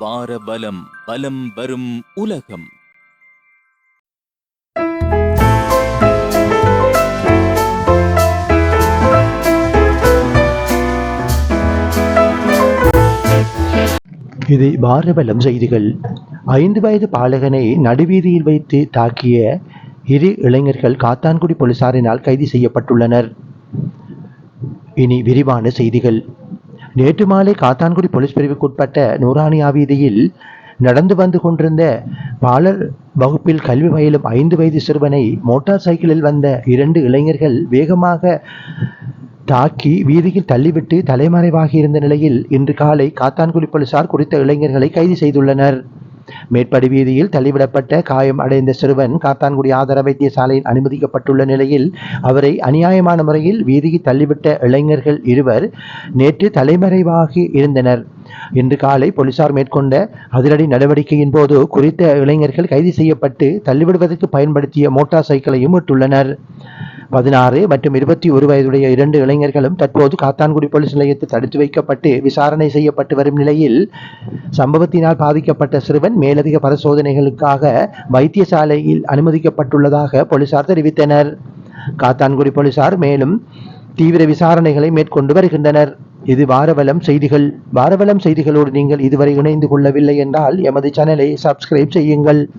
வார பலம் பலம் வரும் உலகம். இது பாரபலம் செய்திகள் ஐந்து வயது பாலகனை நடுவீதியில் வைத்து தாக்கிய இரு இளைஞர்கள் காத்தான்குடி போலீசாரினால் கைது செய்யப்பட்டுள்ளனர். இனி விரிவான செய்திகள். நேற்று மாலை காத்தான்குடி போலீஸ் பிரிவுக்குட்பட்ட நூரானியா வீதியில் நடந்து வந்து கொண்டிருந்த பாலர் வகுப்பில் கல்வி பயிலும் ஐந்து வயது சிறுவனை மோட்டார் சைக்கிளில் வந்த இரண்டு இளைஞர்கள் வேகமாக தாக்கி வீதியில் தள்ளிவிட்டு தலைமறைவாகி இருந்த நிலையில் இன்று காலை காத்தான்குடி போலீசார் குறித்த இளைஞர்களை கைது செய்துள்ளனர். மேற்படி வீதியில் தள்ளிவிடப்பட்ட காயம் அடைந்த சிறுவன் காத்தான்குடி ஆதார வைத்தியசாலையில் அனுமதிக்கப்பட்டுள்ள நிலையில் அவரை அநியாயமான முறையில் வீதியில் தள்ளிவிட்ட இளைஞர்கள் இருவர் நேற்று தலைமறைவாகி இருந்தனர். இன்று காலை போலீசார் மேற்கொண்ட அதிரடி நடவடிக்கையின் போது குறித்த இளைஞர்கள் கைது செய்யப்பட்டு தள்ளிவிடுவதற்கு பயன்படுத்திய மோட்டார் சைக்கிளையும் விட்டுள்ளனர் பதினாறு மற்றும் இருபத்தி ஒரு வயதுடைய இரண்டு இளைஞர்களும் தற்போது காத்தான்குடி போலீஸ் நிலையத்தில் தடுத்து வைக்கப்பட்டு விசாரணை செய்யப்பட்டு வரும் நிலையில் சம்பவத்தினால் பாதிக்கப்பட்ட சிறுவன் மேலதிக பரிசோதனைகளுக்காக வைத்தியசாலையில் அனுமதிக்கப்பட்டுள்ளதாக போலீசார் தெரிவித்தனர். காத்தான்குடி போலீசார் மேலும் தீவிர விசாரணைகளை மேற்கொண்டு வருகின்றனர். இது வாரவலம் செய்திகள். வாரவலம் செய்திகளோடு நீங்கள் இதுவரை இணைந்து கொள்ளவில்லை என்றால் எமது சேனலை சப்ஸ்கிரைப் செய்யுங்கள்.